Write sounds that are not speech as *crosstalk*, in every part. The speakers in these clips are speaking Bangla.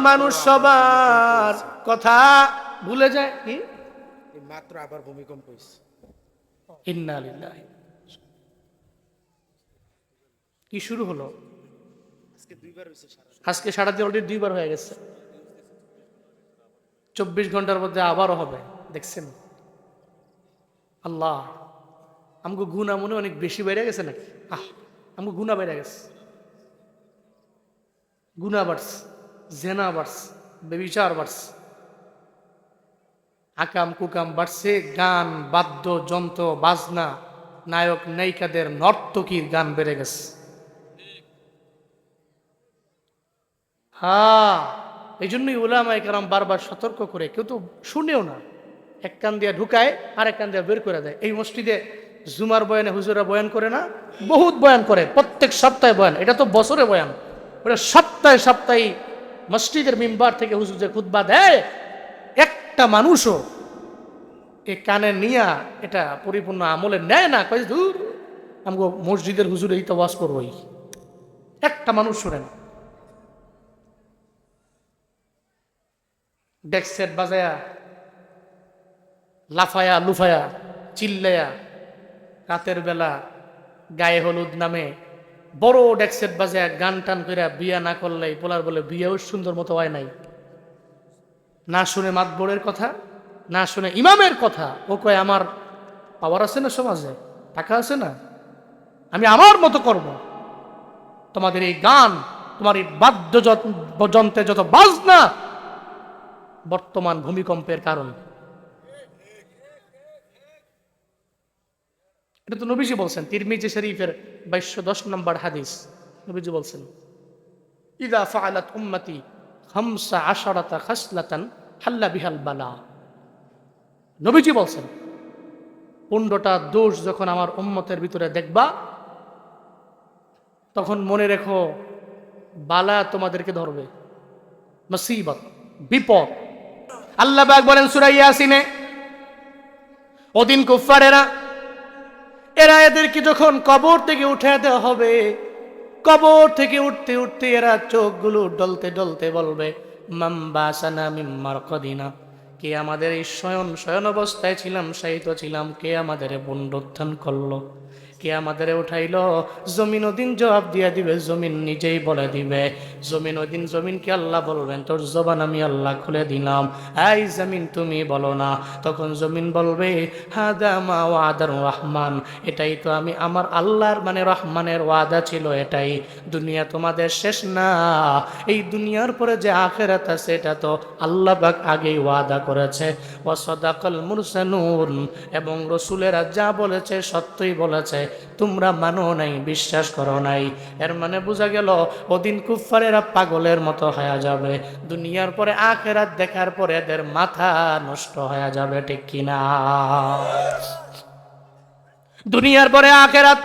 মানুষ সবার কথা ভুলে যায় কি? মাত্র আবার ভূমিকম্প হয়েছে কি শুরু হলো? আজকে সারা সারাদিন অলরেডি দুইবার হয়ে গেছে। চব্বিশ ঘণ্টার মধ্যে আবারও হবে দেখছেন? আল্লাহ আমগো গুণা মনে অনেক বেশি বেড়ে গেছে নাকি? আহ আমগো গুণা বেড়ে গেছে। গুণা বাড়ছে। জেনা বাড়ছে বেবিচার বাড়ছে আকাম কুকাম বাড়ছে গান, বাদ্য, যন্ত্র, বাজনা, নায়ক, নায়িকাদের নর্তকীর গান বেড়ে গেছে। হ্যাঁ এই জন্যই ওলামাই কারাম বারবার সতর্ক করে, কেউ তো শুনেও না। এক কান দিয়ে ঢুকায় আর এক কান দিয়ে বের করে দেয়। এই মসজিদে জুমার বয়ানে হুজুরা বয়ান করে না? বহুত বয়ান করে, প্রত্যেক সপ্তাহে বয়ান। এটা তো বছরে বয়ান। ওটা সপ্তাহে সপ্তাহে মসজিদের মিম্বার থেকে হুজুর যে খুতবা দেয়, একটা মানুষও এ কানে নিয়া এটা পরিপূর্ণ আমলে নেয় না, কয় দূর আমগো মসজিদের হুজুর এই তো ওয়াজ করবোই। একটা মানুষ শোনে না ডেক সেট বাজায়া, লাফায়া, লুফায়া, চিল্লায়া, রাতের বেলা গায়ে হলুদ নামে বড় ডেক সেট বাজায়া গান টান কইরা বিয়া না করলে পোলার বলে বিয়েও সুন্দর মতো হয় নাই। না শুনে মাতবরের কথা, না শুনে ইমামের কথা। ও কয়, আমার পাওয়ার আছে না সমাজে? টাকা আছে না? আমি আমার মতো করব। তোমাদের এই গান, তোমার এই বাদ্য যন্ত্রে যত বাজনা, বর্তমান ভূমিকম্পের কারণ। এটা তো নবীজি বলছেন, তিরমিজি শরীফের বাইশশো দশ নম্বর হাদিস। নবীজি বলছেন, ইদা ফাআলাত উম্মতি হামসা আশারাতা খাসলাতান হাল্লা বিহাল বালা। নবীজি বলছেন, পনেরোটা দোষ যখন আমার উম্মতের ভিতরে দেখবা, তখন মনে রেখো, বালা তোমাদেরকে ধরবে। মুসিবত বিপদ। আল্লাহ বলেন সুরাই ইয়াসিনে, ওদিন কুফারেরা এরা এদেরকে যখন কবর থেকে উঠে দেওয়া হবে, কবর থেকে উঠতে উঠতে এরা চোখগুলো ডলতে ডলতে বলবে মাম্বাসানা কে আমাদের এই শয়ন শয়ন অবস্থায় ছিলাম শায়িত ছিলাম, কে আমাদের পুনরুত্থান করল? কে আমাদের উঠাইলো, জমিন ওদিন জবাব দিয়ে দিবে, জমিন নিজেই বলে দিবে। জমিন ওদিন জমিনকে আল্লাহ বলবেন? তোর জবান আমি আল্লাহ খুলে দিলাম। এই জমিন তুমি বলো না। তখন জমিন বলবে, হাদা মা ওয়াদার রহমান। এটাই তো আমি আমার আল্লাহর মানে রহমানের ওয়াদা ছিল এটাই। দুনিয়া তোমাদের শেষ না। এই দুনিয়ার পরে যে আখেরাত আছে, এটা তো আল্লাহ পাক আগেই ওয়াদা করেছে। ও ওয়াসদাকাল মুরসানুন এবং রসুলেরা যা বলেছে, সত্যই বলেছে। তোমরা মানো নাই, বিশ্বাস করো নাই। এর মানে বোঝা গেল, ওদিন কুফারেরা পাগলের মতো হয়ে যাবে। দুনিয়ার পরে আখেরাত দেখার পরে এদের মাথা নষ্ট হয়ে যাবে, ঠিক কিনা দুনিয়ার পরে আখেরাত,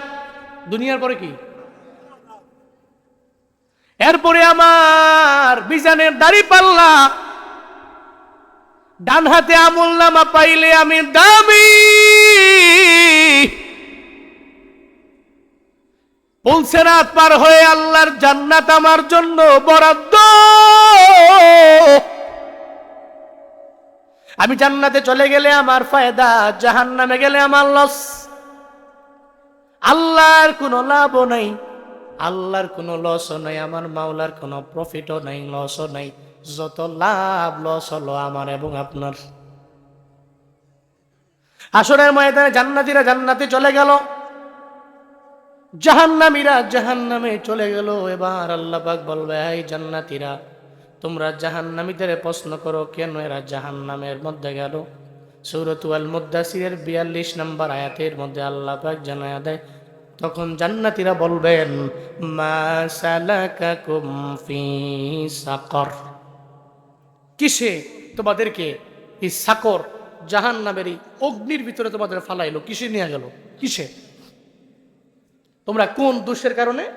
দুনিয়ার পরে কি? এরপরে আমার বিজানের দাড়ি পাল্লা। ডান হাতে আমল নামা পাইলে আমি দামি। পুলসেরাত পার হয়ে আল্লাহর জান্নাত আমার জন্য বরাদ্দ। আমি জান্নাতে চলে গেলে আমার ফায়দা জাহান নামে গেলে আমার লস আল্লাহর কোনো লাভও নাই, আল্লাহর কোনো লসও নাই, আমার মাওলার কোনো প্রফিটও নাই লসও নাই। যত লাভ লস হলো আমার এবং আপনার। আসরের ময়দানে জান্নাতিরা জান্নাতে চলে গেল। জাহান্নামীরা জাহান্নামে চলে গেল। এবার আল্লাহ পাক বলবে, এই জান্নাতীরা, তোমরা জাহান্নামীদের প্রশ্ন করো, কেন এরা জাহান্নামের মধ্যে গেল? সৌরতুয়াল মুদাসিরের বিয়াল্লিশ নম্বর আয়াতের মধ্যে আল্লাহ পাক জানায়া দেয়, তখন জান্নাতীরা বলবেন সাকর। কিসে তোমাদেরকে এই সাকর জাহান্নামের এই অগ্নির ভিতরে তোমাদের ফালাইলো? কিসে নিয়ে গেল? কিসে? তোমরা কোন দোষের কারণে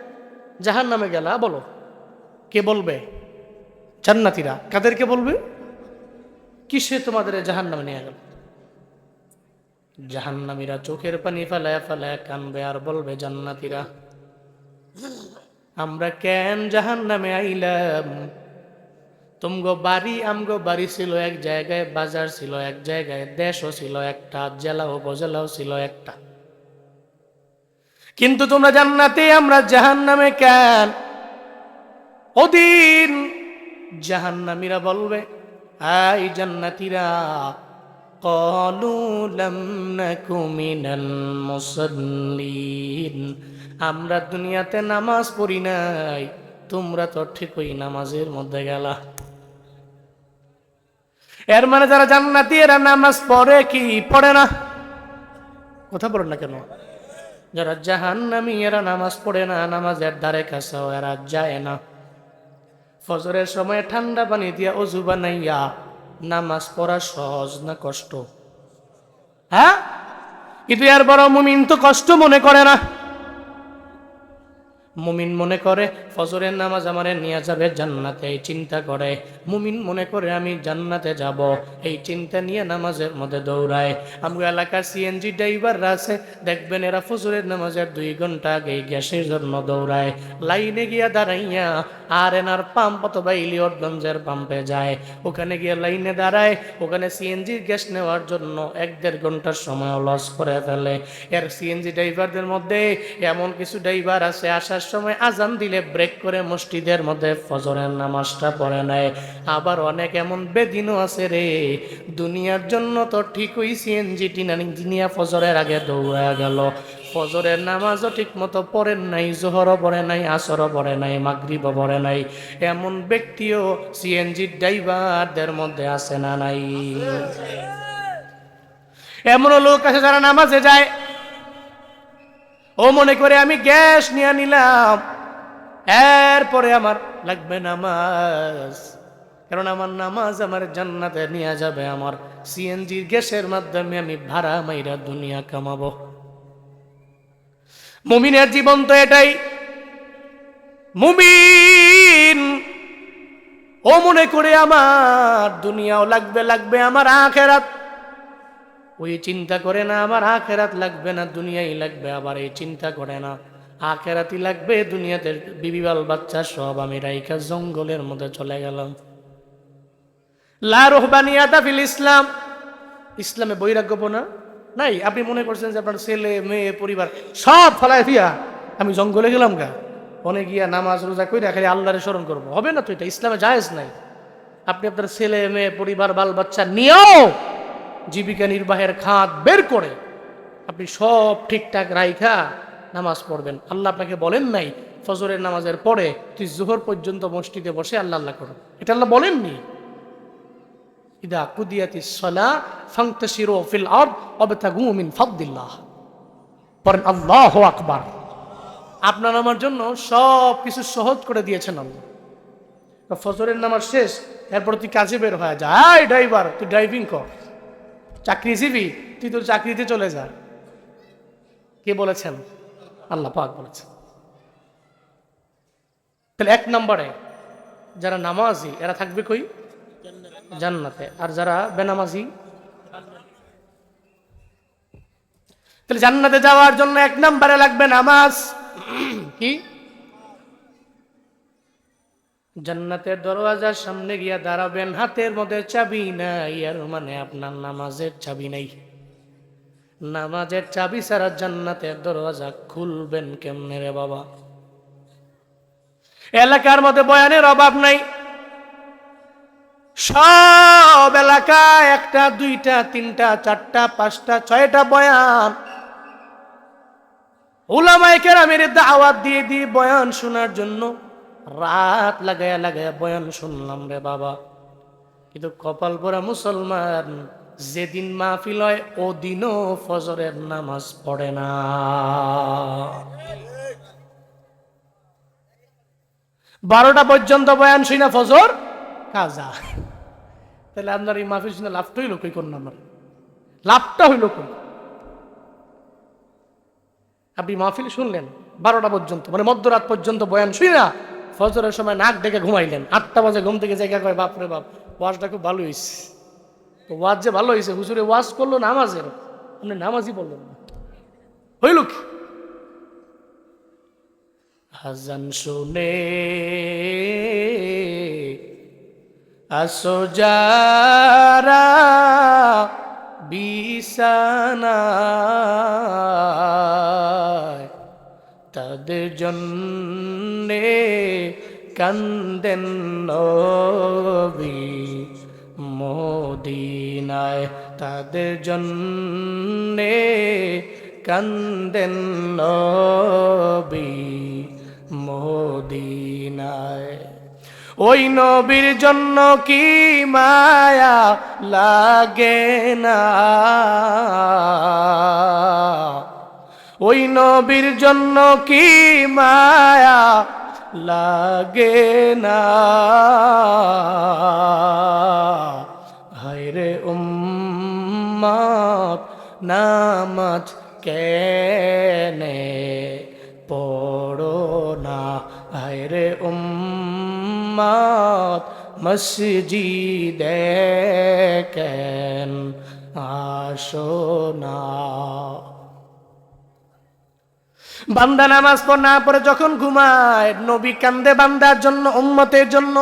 জাহান নামে গেলা? বলো। কে বলবে? জান্নাতিরা। কাদেরকে বলবে? কিসে তোমাদের জাহান নামে নিয়ে গেল? জাহান্নামীরা চোখের পানি ফেলায় ফেলায় কানবে আর বলবে, জান্নাতিরা, আমরা কেন জাহান নামে আইলাম? তুমগো বাড়ি, আমগো বাড়ি ছিল এক জায়গায়, বাজার ছিল এক জায়গায়, দেশও ছিল একটা জেলা উপজেলাও ছিল একটা। কিন্তু তোমরা জান্নাতে আমরা জাহান নামে কেন ওদিন জাহান্নামীরা বলবে আই জান্নাতীরা قالوا لم نك من المصلين আমরা দুনিয়াতে নামাজ পড়ি নাই তোমরা তো ঠিকই নামাজের মধ্যে গেলা এর মানে যারা জান্নাতি এরা নামাজ পড়ে কি পড়ে না কথা বলেন না কেন যারা জাহান্নামী এরা নামাজ পড়ে না, নামাজের ধারে কাছেও এরা যায় না। ফজরের সময় ঠান্ডা পানি দিয়া অজু বানাইয়া নামাজ পড়া সহজ না কষ্ট? হ্যাঁ? কিন্তু এর বড় মুমিন তো কষ্ট মনে করে না। মুমিন মনে করে, ফজরের নামাজ আমারে নিয়ে যাবে জান্নাতে, এই চিন্তা করে। মুমিন মনে করে, আমি জান্নাতে যাব, এই চিন্তা নিয়ে নামাজের মধ্যে দৌড়ায়। আমি এলাকার সিএনজি ড্রাইভাররা আছে, দেখবেন এরা ফজরের নামাজের দুই ঘণ্টা আগে গ্যাসের জন্য দৌড়ায়। লাইনে গিয়া দাঁড়াইয়া আর এনার পাম্প অথবা ইলিয়টগঞ্জের পাম্পে যায়। ওখানে গিয়ে লাইনে দাঁড়ায়, ওখানে সিএনজির গ্যাস নেওয়ার জন্য এক দেড় ঘণ্টার সময় লস করে ফেলে। এর সিএনজি ড্রাইভারদের মধ্যে এমন কিছু ড্রাইভার আছে, আসার সময় আজান দিলে ব্রেক করে মসজিদের মধ্যে ফজরের নামাজটা পড়ে নেয়। আবার অনেক এমন বেদিনও আছে রে। দুনিয়ার জন্য তো ঠিকই সিএনজি টিনানি দুনিয়া ফজরের আগে দৌড়া গেল। ফজরের নামাজও ঠিক মতো পড়েন নাই, জোহরও পড়ে নাই, আসরও পড়ে নাই, মাগরিবও পড়ে নাই। এমন ব্যক্তিও সিএনজি ড্রাইভারদের মধ্যে আছে না নাই? এমনও লোক আছে যারা নামাজে যায়। ও মনে করে আমি গ্যাস নিয়ে নিলাম, এরপরে আমার লাগবে নামাজ। কারণ আমার নামাজ আমার জান্নাতে নিয়ে যাবে আমার সিএনজির গ্যাসের মাধ্যমে আমি ভাড়া মাইরা দুনিয়া কামাবো। মুমিনের জীবন তো এটাই। মুমিন, ও মনে করে আমার দুনিয়াও লাগবে লাগবে আমার আখেরাত। ওই চিন্তা করে না, আমার আখেরাত লাগবে না, দুনিয়াই লাগবে, আবার এই চিন্তা করে না। আখেরাতি লাগবে, দুনিয়াতে বিবিবাল বাচ্চা সব আমি রাইকা জঙ্গলের মধ্যে চলে গেলাম। লা রহবানিয়াতা ফিল ইসলাম। ইসলামে বৈরাগ্যপনা নাই, আপনি মনে করছেন যে আপনার ছেলে, মেয়ে, পরিবার সব ফলায় ফিয়া আমি জঙ্গলে গেলাম গা। অনেক গিয়া নামাজ রোজা কইরা খালি আল্লাহরে স্মরণ করব। হবে না তো এটা? ইসলামে জায়েজ নাই। আপনি আপনার ছেলে, মেয়ে, পরিবার, বাল বাচ্চা নিয়েও জীবিকা নির্বাহের খাত বের করে আপনি সব ঠিকঠাক রাইখা নামাজ পড়বেন। আল্লাহ আপনাকে বলেন নাই, ফজরের নামাজের পরে তুই জোহর পর্যন্ত মসজিদে বসে আল্লাহ আল্লাহ করো এটা আল্লাহ বলেননি। ইদা কুদিয়াতি সলা ফাংতাসিরু ফিল আরদ ওয়াবতাগু মিন ফাদলিল্লাহ পরেন আল্লাহ আকবার আপনার আমার জন্য সব কিছু সহজ করে দিয়েছেন আল্লাহ। ফজরের নামাজ শেষ, এরপর তুই কাজে বের হয়ে যা। ড্রাইভার, তুই ড্রাইভিং কর। চাকরিজীবী, তুই তোর চাকরিতে চলে যা। কে বলেছেন? আল্লাহ পাক বলেছেন। তাহলে এক নম্বরে যারা নামাজি, এরা থাকবে কই? জান্নাতে। আর যারা বেনামাজি, তাহলে জান্নাতে যাওয়ার জন্য এক নম্বরে লাগবে নামাজ। কি? জান্নাতের দরওয়াজার সামনে গিয়া দাঁড়াবেন, হাতের মধ্যে চাবি নাই, আর মানে আপনার নামাজের চাবি নাই। নামাজের চাবি ছাড়া জান্নাতের দরওয়াজা খুলবেন কেমনে রে বাবা? এলাকার মধ্যে বয়ানের অভাব নাই। সব এলাকায় একটা, দুইটা, তিনটা, চারটা, পাঁচটা, ছয়টা বয়ান। ওলামায় কেরামের দাওয়াত দিয়ে দিয়ে বয়ান শোনার জন্য রাত লাগায়া লাগায়া বয়ান শুনলাম রে বাবা। কিন্তু কপাল পরা মুসলমান যেদিন মাহফিল হয়, ওদিনও ফজরের নামাজ পড়ে না। বারোটা পর্যন্ত বয়ান শুই না ফজর? কাজা। তাহলে আপনার এই মাহফিল শুনে লাভটা হইল কই কোন নাম্বার লাভটা হইল কই? আপনি মাহফিল শুনলেন, বারোটা পর্যন্ত মানে মধ্যরাত পর্যন্ত বয়ান শুই না, ফজরের সময় নাক ডেকে ঘুমাইলেন। আটটা বাজে ঘুম থেকে জায়গা কয়, বাপরে বাপ, ওয়াজটা খুব ভালো হয়েছে তো ওয়াজ যে ভালো হয়েছে হুজুরে ওয়াজ করল নামাজের, আপনি নামাজই বললেন হইল কি? হাজান শুনে আসো যারা বিছানায় তাদের জন্যে কান্দেন নবী মদিনায়। তাদের জন্যে কান্দেন নবী মদিনায়। ওই নবীর জন্য কি মায়া লাগে না? ওই নবীর জন্য কি মায়া লাগে না? হায়রে উম্মত নামাজ কেনে পড়ো না? হায়রে উম্মত মসজিদে কেন আসো না। বান্দা নামাজ পড় না পড়ে যখন ঘুমায়, নবী কান্দে বান্দার জন্য, উম্মতের জন্য।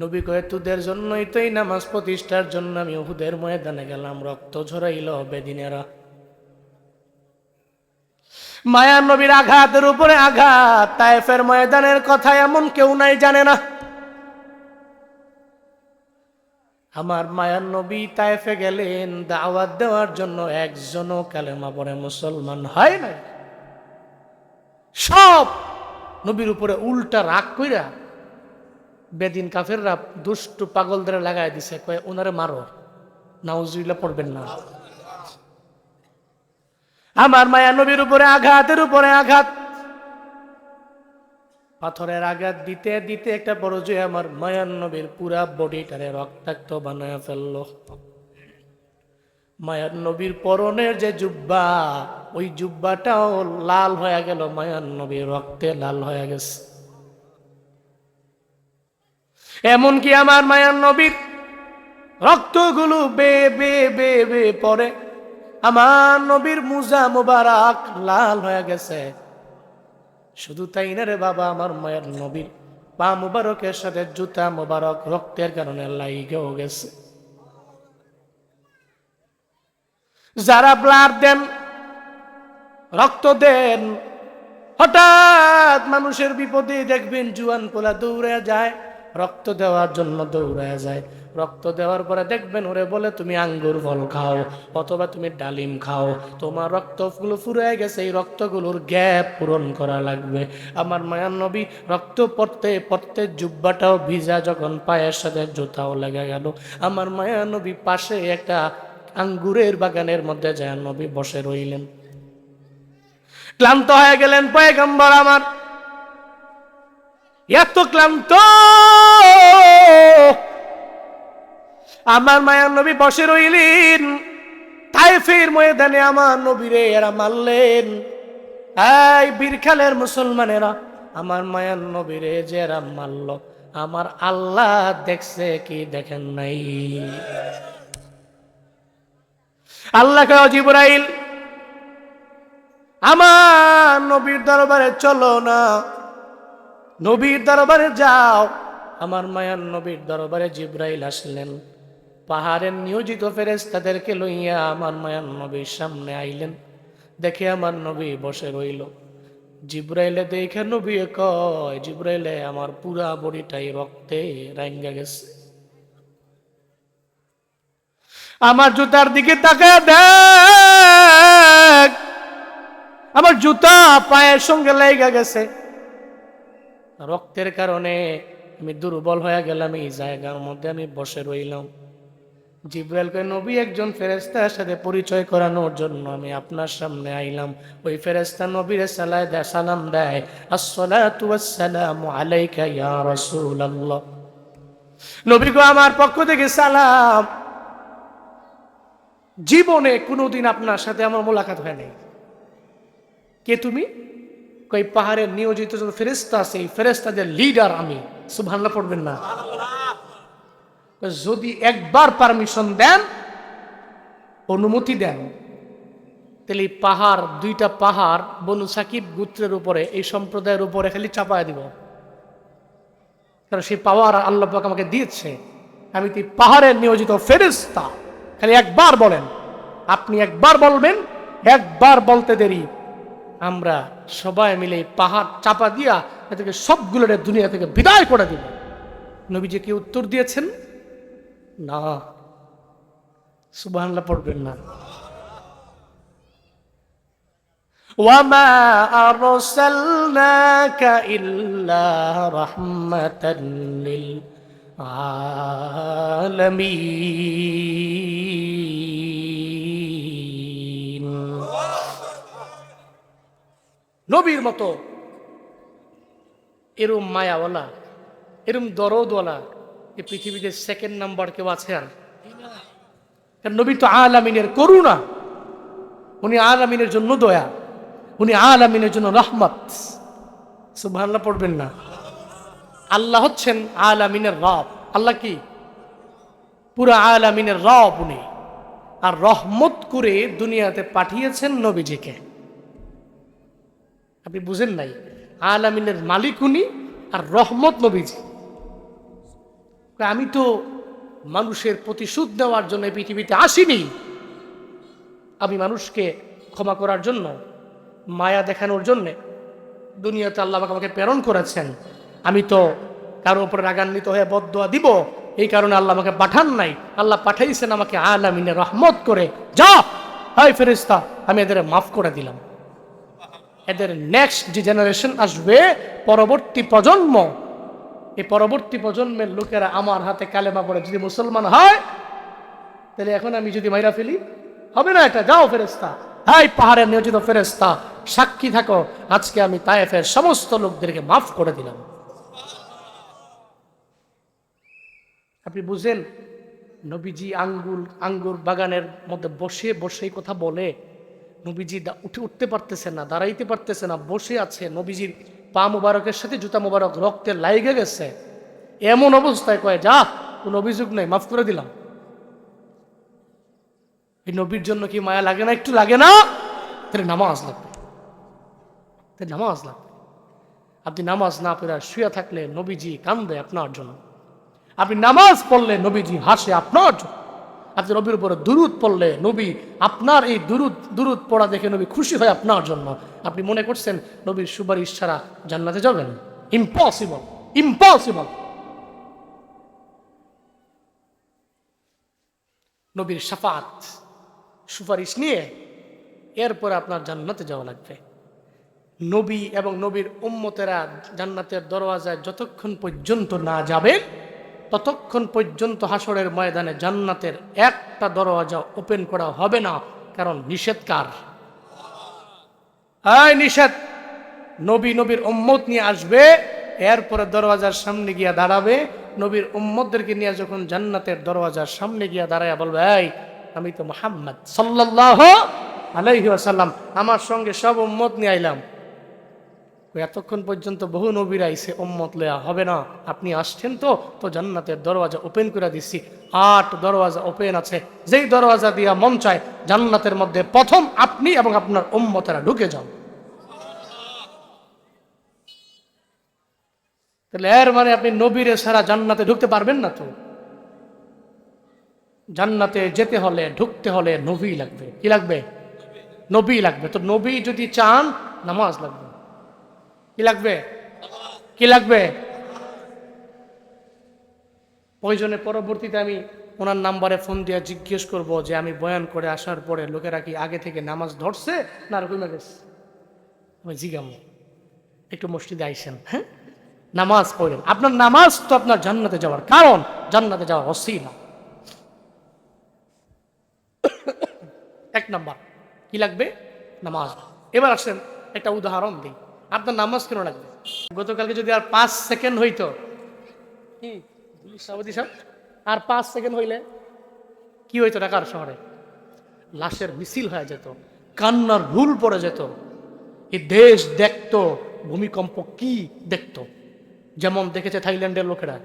নবী কয়ে, তোদের জন্যই তো এই নামাজ প্রতিষ্ঠার জন্য আমি উহুদের ময়দানে গেলাম, রক্ত ঝরাইল বেদিনেরা। মায়া নবীর আঘাতের উপরে আঘাত, তায়েফের ময়দানের কথা এমন কেউ নাই জানে না। আমার মায়ার নবী তায়েফে গেলেন, দাওয়াত দেওয়ার জন্য একজনও কালেমা পড়ে মুসলমান হয় নাই। সব নবীর উপরে উল্টা রাগ কইরা বেদিন কাফেররা দুষ্টু পাগলদের লাগাই দিছে, কয়ে ওনারে মারো নাউজুবিল্লাহ পড়বেন না। আমার মায়া নবীর উপরে আঘাতের উপরে আঘাত। পাথরের আঘাত দিতে দিতে একটা বড় যে আমার মায়ান নবীর পুরা বডিটারে রক্তাক্ত বানায় ফেলল। মায়ান নবীর পরনের যে জুব্বা, ওই জুব্বাটাও লাল হয়ে গেল মায়ান নবীর রক্তে লাল হয়ে গেছে। এমনকি আমার মায়ান নবীর রক্তগুলো বে বে বে বে পরে আমার নবীর মুজা মুবারক লাল হয়ে গেছে। শুধু তাই না রে বাবা, আমার মায়ের নবীর পা মুবারকের সাথে জুতা মুবারক রক্তের কারণে লাইগেও গেছে। যারা ব্লাড দেন, রক্ত দেন, হঠাৎ মানুষের বিপদে দেখবেন জুয়ান পোলা দৌড়ে যায়, রক্ত দেওয়ার জন্য দৌড়ে যায়। রক্ত দেওয়ার পরে দেখবেন ওরে বলে, তুমি আঙ্গুর ফল খাও অথবা তুমি ডালিম খাও। তোমার রক্তগুলো ফুরে গেছে, এই রক্তগুলোর গ্যাপ পূরণ করা লাগবে। আমার মায়ার নবী রক্ত পড়তে পড়তে জুব্বাটাও ভিজা যখন পায়ের সাথে জুতাও লেগে গেল। আমার মায়া নবী পাশে একটা আঙ্গুরের বাগানের মধ্যে যায় নবী বসে রইলেন। ক্লান্ত হয়ে গেলেন পয়গম্বর আমার। এত ক্লান্ত! আমার মায়ার নবী বসে রইলেন। তাইফের ময়দানে আমার নবীরে এরা মারলেন। এই বীরখালের মুসলমানেরা, আমার মায়ার নবীরে যে এরা মারল, আমার আল্লাহ দেখছে কি দেখেন নাই। আল্লাহ কে জিবরাইল, আমার নবীর দরবারে চলো না। নবীর দরবারে যাও। আমার মায়ার নবীর দরবারে জিব্রাইল আসলেন। পাহাড়ের নিয়োজিত ফেরেস তাদেরকে লইয়া আমার মায়ার নবীর সামনে আইলেন। দেখে আমার নবী বসে রইল। জিব্রাইলে দেখে নবী কয়, জিব্রাইলে, আমার পুরা বডিটাই রক্তে রাঙ্গা গেছে। আমার জুতার দিকে তাকায় দেখ, আমার জুতা পায়ের সঙ্গে লেগে গেছে। রক্তের কারণে আমি দুর্বল হয়ে গেলাম, এই জায়গার মধ্যে আমি বসে রইলাম। জিব্রাইলকে নবী, একজন ফেরেস্তার সাথে পরিচয় করানোর জন্য আমি আপনার সামনে আইলাম। ওই ফেরেস্তা নবীর সালায় দেয় সালাম দেয় ওয়াসসালামু আলাইকা ইয়া রাসূলুল্লাহ। নবী গো, আমার পক্ষ থেকে সালাম। জীবনে কোনোদিন আপনার সাথে আমার মোলাকাত হয় নাই। কে তুমি? কই, পাহাড়ের নিয়োজিত ফেরেস্তা আছে, এই ফেরেস্তাদের লিডার আমি। সুবহানাল্লাহ, পড়বেন না। যদি একবার পারমিশন দেন, অনুমতি দেন। তাহলে পাহাড়, দুইটা পাহাড়, বনু সাকিব গোত্রের উপরে, এই সম্প্রদায়ের উপরে খালি চাপায় দিব। কারণ সেই পাওয়ার আল্লাহ আমাকে দিয়েছে। আমি তো পাহাড়ের নিয়োজিত ফেরেস্তা খালি একবার বলেন। আপনি একবার বলবেন, একবার বলতে দেরি। আমরা সবাই মিলে পাহাড় চাপা দিয়া এদেরকে সবগুলোর দুনিয়া থেকে বিদায় করে দিব। নবীজি কি উত্তর দিয়েছেন না সুবহানাল্লাহ পড়বেন না وما أرسلناك إلا رحمة للعالمين নবীর মতো এরম মায়াওয়ালা এরম দরদওয়ালা এই পৃথিবীতে সেকেন্ড নাম্বার কেউ আছে আর? নবী তো আলামিনের করুণা। উনি আলামিনের জন্য দয়া। উনি আলামিনের জন্য রহমত। সুবহানাল্লাহ, পড়বেন না। আল্লাহ হচ্ছেন আলামিনের রব। আল্লাহ কি? পুরা আলামিনের রব উনি। আর রহমত করে দুনিয়াতে পাঠিয়েছেন নবীজিকে। আপনি বুঝেন নাই? আলামিনের মালিক উনি আর রহমত নবীজি। আমি তো মানুষের প্রতিশোধ নেওয়ার জন্য পৃথিবীতে আসিনি। আমি মানুষকে ক্ষমা করার জন্য, মায়া দেখানোর জন্য দুনিয়াতে আল্লাহ আমাকে আমাকে প্রেরণ করেছেন। আমি তো কারও উপরে রাগান্বিত হয়ে বদয়া দিব, এই কারণে আল্লাহ আমাকে পাঠান নাই। আল্লাহ পাঠাইছেন আমাকে আলামিনে রহমত করে। যা! হাই ফেরিস্তা আমি এদের মাফ করে দিলাম। এদের নেক্সট যে জেনারেশন আসবে, পরবর্তী প্রজন্ম। এই পরবর্তী প্রজন্মের লোকেরা আমার হাতে কালেমা পড়ে, যদি মুসলমান হয়, তাহলে এখন আমি যদি মাইরা ফেলি, হবে না এটা? যাও ফেরেস্তা হাই পাহাড়ের নিয়োজিত ফেরেস্তা সাক্ষী থাকো। আজকে আমি তায়েফের সমস্ত লোকদেরকে মাফ করে দিলাম। আপনি বুঝেন, নবীজি আঙ্গুল, আঙ্গুর বাগানের মধ্যে বসে বসে কথা বলে। নবীজি উঠে উঠতে পারতেছে না, দাঁড়াইতে পারতেছে না, বসে আছে। নবীজির পা মুবারকের সাথে জুতা মুবারক রক্তে লাইগে গেছে। এমন অবস্থায় কয়, যা, কোনো অভিযোগ নেই, মাফ করে দিলাম। এই নবীর জন্য কি মায়া লাগে না, একটু লাগে না? তাহলে নামাজ লাগবে। তাহলে নামাজ লাগবে। আপনি নামাজ না পড়ে শুয়ে থাকলে নবীজি কান্দে আপনার জন্য। আপনি নামাজ পড়লে নবীজি হাসে আপনার জন্য। আপনি নবীর উপরে দুরুদ পড়লে নবী আপনার এই দুরুদ দুরুদ পড়া দেখে নবী খুশি হয় আপনার জন্য। আপনি মনে করছেন নবীর সুপারিশ ছাড়া জান্নাতে যাবেন? ইম্পসিবল ইম্পসিবল নবীর সাফাত, সুপারিশ নিয়ে এরপরে আপনার জান্নাতে যাওয়া লাগবে। নবী এবং নবীর উম্মতেরা জান্নাতের দরওয়াজায় যতক্ষণ পর্যন্ত না যাবে ততক্ষণ পর্যন্ত হাসরের ময়দানে জান্নাতের একটা দরওয়াজা ওপেন করা হবে না, কারণ নিষেধকার এই নিষেধ! নবী নবীর উম্মত নিয়ে আসবে, এরপরে দরওয়াজার সামনে গিয়া দাঁড়াবে, নবীর উম্মতদেরকে নিয়ে যখন জান্নাতের দরওয়াজার সামনে গিয়া দাঁড়ায় বলবে, এই, আমি তো মোহাম্মদ সাল্লাহ আলাইহি আসাল্লাম আমার সঙ্গে সব উম্মত নিয়ে আইলাম। এতক্ষণ পর্যন্ত বহু নবীরা আইসে উম্মত লয়া, হবে না, আপনি আসছেন তো? তো জান্নাতের দরওয়াজা ওপেন করে দিচ্ছি। আট দরওয়াজা ওপেন আছে। যেই দরওয়াজা দিয়া মন চায়, জান্নাতের মধ্যে প্রথম আপনি এবং আপনার উম্মতেরা ঢুকে যান তাহলে এর মানে আপনি নবীরে সারা জান্নাতে ঢুকতে পারবেন না তো? জান্নাতে যেতে হলে, ঢুকতে হলে নবী লাগবে। কি লাগবে? নবী লাগবে। তো নবী যদি চান, নামাজ লাগবে। কি লাগবে? কি লাগবে? প্রয়োজনে পরবর্তীতে আমি ওনার নাম্বারে ফোন দিয়ে জিজ্ঞেস করব যে আমি বয়ান করে আসার পরে লোকেরা কি আগে থেকে নামাজ ধরছে না আর কমে গেছে আমি জিগাম। একটু মসজিদে আইসেন হ্যাঁ? নামাজ পড়েন। আপনার নামাজ তো আপনার জান্নাতে যাওয়ার কারণ। জান্নাতে যাওয়ার অসিলা *coughs* এক নাম্বার। কি লাগবে? নামাজ। এবার আসেন একটা উদাহরণ দিই। আপনার নামাজ কেন লাগবে গতকালকে যদি আর পাঁচ সেকেন্ড হইতো, কি? আর পাঁচ সেকেন্ড হইলে কি হইতো ঢাকার শহরে? লাশের মিছিল হয়ে যেত, কান্নার ভুল পড়ে যেত। এই দেশ দেখতো, ভূমিকম্প কি দেখতো? যেমন দেখেছে থাইল্যান্ডের লোকেরা।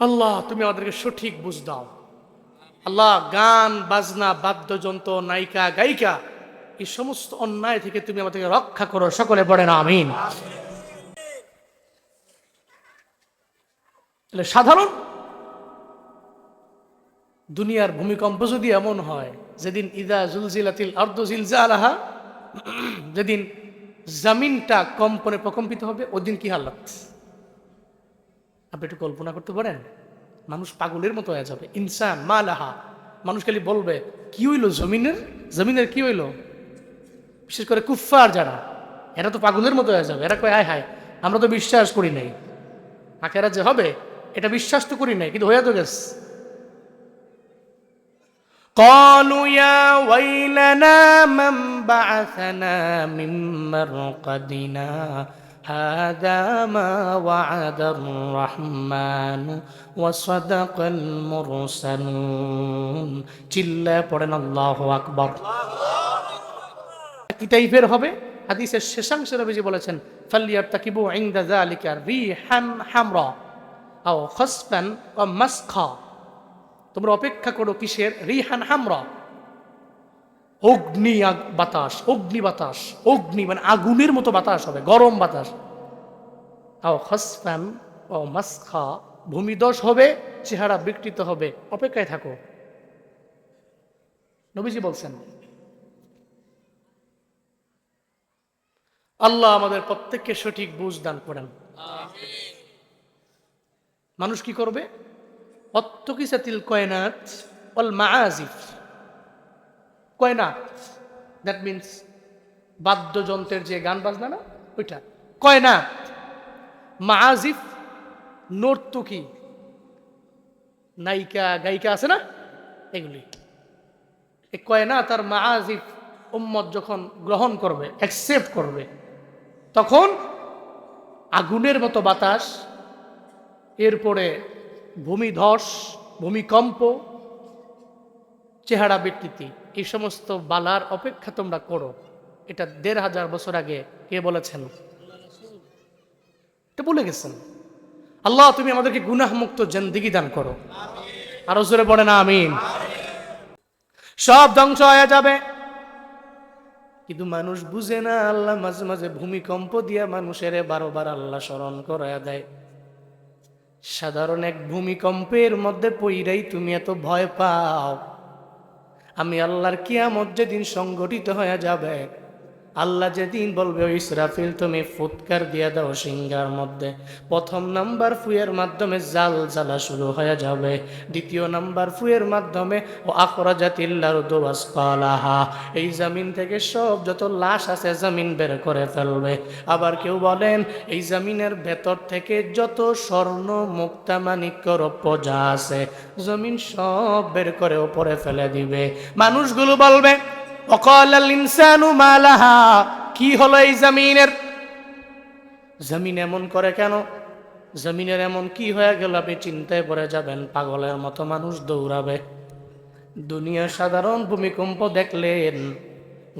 আল্লাহ, তুমি আমাদেরকে সঠিক বুঝ দাও। আল্লাহ, গান, বাজনা, বাদ্যযন্ত্র, নায়িকা, গায়িকা, এই সমস্ত অন্যায় থেকে তুমি আমাদেরকে রক্ষা করো। সকলে পড়েন আমিন। সাধারণ দুনিয়ার ভূমিকম্প যদি এমন হয়, যেদিন ইদা জুলজিলাতিল আর্দ জিলজালাহা, যেদিন জামিনটা কম্পনে প্রকম্পিত হবে, ওদিন কি হালাত আপনি একটু কল্পনা করতে পারেন? মানুষ পাগলের মতো হয়ে যাবে ইনসান মালাহা মানুষ খালি বলবে কি হইলো জমিনের জমিনের কি হইলো বিশেষ করে কুফফার যারা এরা তো পাগলের মতো হয়ে যাবে এরা কয় হায় হায় আমরা তো বিশ্বাস করি নাই আখেরা যে হবে এটা বিশ্বাস তো করি নাই কিন্তু হয়ে তো গেছে قالوا يا ويلنا من بعثنا من مرقدنا هذا ما وعد الرحمن وصدق المرسلون চিল্লা পড়েন আল্লাহু আকবার কি টাইপের হবে হাদিসের শেষাংশে নবীজি বলেছেন ফালিয়ার তাকিবু ইনদা যালিকা রিহান হামরা আও খসফান ও মাসখা তোমরা অপেক্ষা করো কিসের রিহান হামরা অগ্নি বাতাস অগ্নি বাতাস, অগ্নি মানে আগুনের মতো বাতাস হবে, গরম বাতাস। আও খসফান ও মাসখা, ভূমিদশ হবে, চেহারা বিকৃত হবে। অপেক্ষায় থাকো। নবীজি বলছেন, আল্লাহ আমাদের প্রত্যেককে সঠিক বুঝ দান করেন। মানুষ কি করবে? অত্তকিসাতিল কয়নাত অল মাআজিফ। কয়নাত দ্যাট মিনস বাদ্যযন্ত্রের যে গান বাজনা না, ওইটা। কয়নাত মাআজিফ নর্তকী, নায়িকা, গায়িকা আছে না? এগুলি। এই কয়নাত আর মাআজিফ উম্মত যখন গ্রহণ করবে অ্যাকসেপ্ট করবে, তখন আগুনের মতো বাতাস, এরপরে ভূমিধস, ভূমিকম্প, চেহারা বিকৃতি। এই সমস্ত বালার অপেক্ষা তোমরা করো। এটা দেড় হাজার বছর আগে কে বলেছেন? এটা বলে গেছেন। আল্লাহ, তুমি আমাদেরকে গুনাহমুক্ত জেন্দিগি দান করো। আরও জোরে বলে না আমিন। সব ধ্বংস হয়ে যাবে। কিন্তু মানুষ বুঝে না, আল্লাহ মাঝে মাঝে ভূমিকম্প দিয়া মানুষের বারোবার আল্লাহ স্মরণ করায়া দেয়। সাধারণ এক ভূমিকম্পের মধ্যে পইরাই তুমি এত ভয় পাও। আমি আল্লাহর কিয়ামত যেদিন সংগঠিত হয়ে যাবে আল্লাহ যেদিন বলবে, ওই ইসরাফিল, তুমি ফুৎকার দিয়ে দাও সিঙ্গার মধ্যে। প্রথম নাম্বার ফুয়ের মাধ্যমে জাল জ্বালা শুরু হয়ে যাবে। দ্বিতীয় নাম্বার ফুয়ের মাধ্যমে, ও আকরা জাতিল্লার দোয়াস কালাহা এই জমিন থেকে সব যত লাশ আছে, জমিন বের করে ফেলবে। আবার কেউ বলেন, এই জমিনের ভেতর থেকে যত স্বর্ণ, মুক্তা মানিক্য রৌপ্য যা আছে, জমিন সব বের করে ওপরে ফেলে দিবে। মানুষগুলো বলবে অকল কি হলো এই জমিনের? জমিন এমন করে কেন? জমিনের এমন কি হয়ে গেল? আপনি চিন্তায় পড়ে যাবেন, পাগলের মতো মানুষ দৌড়াবে। দুনিয়ার সাধারণ ভূমিকম্প দেখলেন।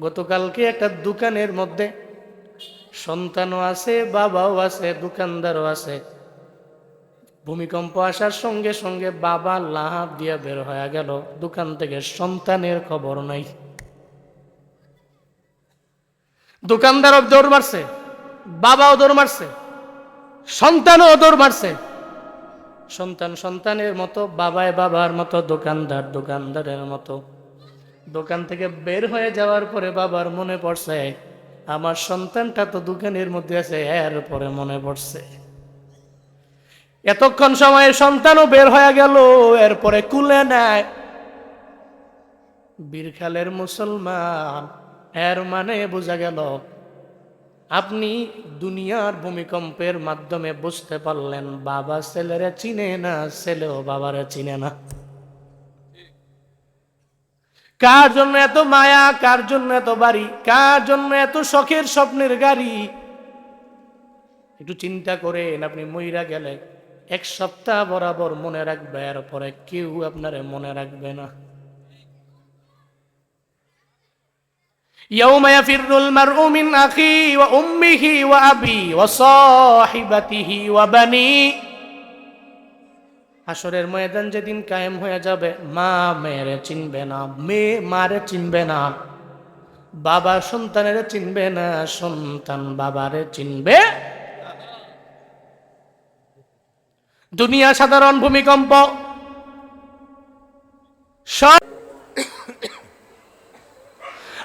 গতকালকে একটা দোকানের মধ্যে সন্তানও আছে, বাবাও আছে, দোকানদারও আছে। ভূমিকম্প আসার সঙ্গে সঙ্গে বাবা লাহাব দিয়ে বের হয়ে গেল। দোকান থেকে সন্তানের খবর নাই। দোকানদারও দৌড় মারছে, বাবাও দৌড় মারছে, সন্তানও দৌড় মারছে। সন্তান সন্তানের মতো, বাবায় বাবার মতো, দোকানদার দোকানদারের মতো। দোকান থেকে বের হয়ে যাওয়ার পরে বাবার মনে পড়ছে, আমার সন্তানটা তো দোকানের মধ্যে আছে এর পরে মনে পড়ছে। এতক্ষণ সময়ে সন্তানও বের হয়ে গেল, এরপরে কুলে নেয়। বীরখালের মুসলমান এর মানে বোঝা গেল, আপনি দুনিয়ার ভূমিকম্পের মাধ্যমে বুঝতে পারলেন, বাবা ছেলেরা চিনে না, ছেলেও বাবারা চিনে না। কার জন্য এত মায়া, কার জন্য এত বাড়ি, কার জন্য এত শখের স্বপ্নের গাড়ি? একটু চিন্তা করেন, আপনি মইরা গেলে এক সপ্তাহ বরাবর মনে রাখবে এর পরে কেউ আপনারে মনে রাখবে না। يوم يفر المرء من أخيه وأمه وأبيه وصاحبته وبنيه হাসরের ময়দান যেদিন কায়েম হয়ে যাবে মা মেয়েরে চিনবে না মেয়ে মারে চিনবে না বাবা সন্তানের চিনবে না সন্তান বাবারে চিনবে দুনিয়া সাধারণ ভূমিকম্প সব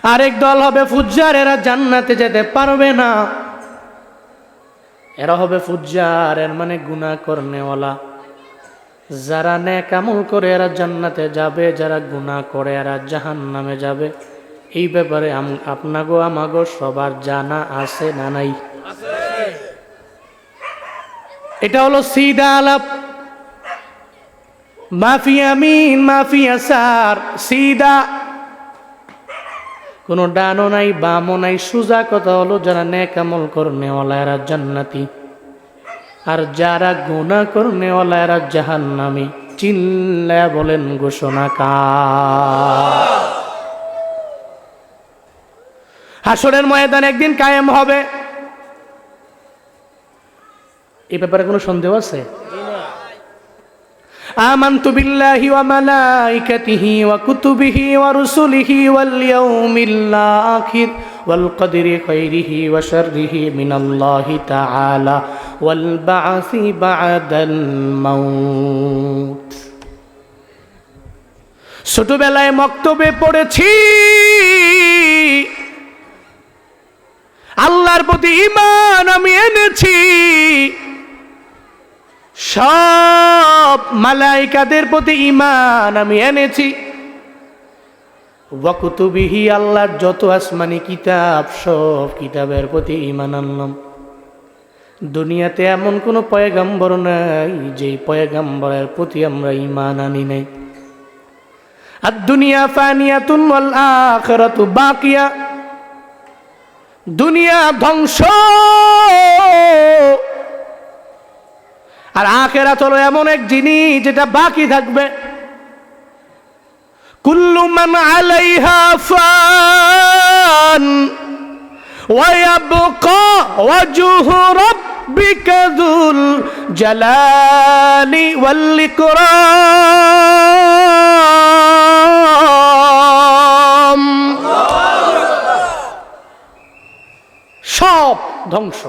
আরেক দল হবে ফুজ্জার, এরা জান্নাতে যেতে পারবে না। এরা হবে ফুজ্জার, এর মানে গুনাহ করনেওয়ালা। যারা নেক আমল করে এরা জান্নাতে যাবে, যারা গুনাহ করে এরা জাহান নামে যাবে। এই ব্যাপারে আপনাগো, আমাগো সবার জানা আছে না নাই? এটা হলো সিদা আলাপ। মাফি আমিন মাফি আসার সিদা কোনো ডানও নাই, বামও নাই, সুজা কথা হলো যারা নেক আমল করনেওয়ালা এরা জান্নাতি। আর যারা গুণা করনেওয়ালা এরা জাহান্নামি চিল্লা বলেন ঘোষণা কা হাসরের ময়দান একদিন কায়েম হবে। এ ব্যাপারে কোনো সন্দেহ আছে? آمنت بالله وملائكته وكتبه ورسله واليوم الآخر والقدر خيره وشره من الله تعالى والبعث بعد الموت ছোটবেলায় মক্তবে পড়েছি আল্লাহর প্রতি ইমান আমি এনেছি সব মালাইকাদের প্রতি ইমান আমি এনেছি। ওয়াকুতুবিহি আল্লাহর যত আসমানি কিতাব, সব কিতাবের প্রতি ইমান আনলাম। দুনিয়াতে এমন কোনো পয়গাম্বর নাই, যেই পয়গাম্বরের প্রতি আমরা ইমান আনি নাই। আর দুনিয়া ফানিয়াতুন ওয়াল আখিরাতু বাকিয়া। দুনিয়া ধ্বংস। আর আখেরাত হলো এমন এক জিনিস যেটা বাকি থাকবে কুল্লু মান আলাইহা ফান ويبقى وجه ربك ذو الجلال والإكرام সব ধ্বংস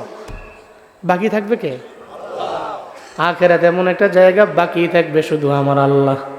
বাকি থাকবে কে আখেরাত এমন একটা জায়গা বাকি থাকবে শুধু আমার আল্লাহ।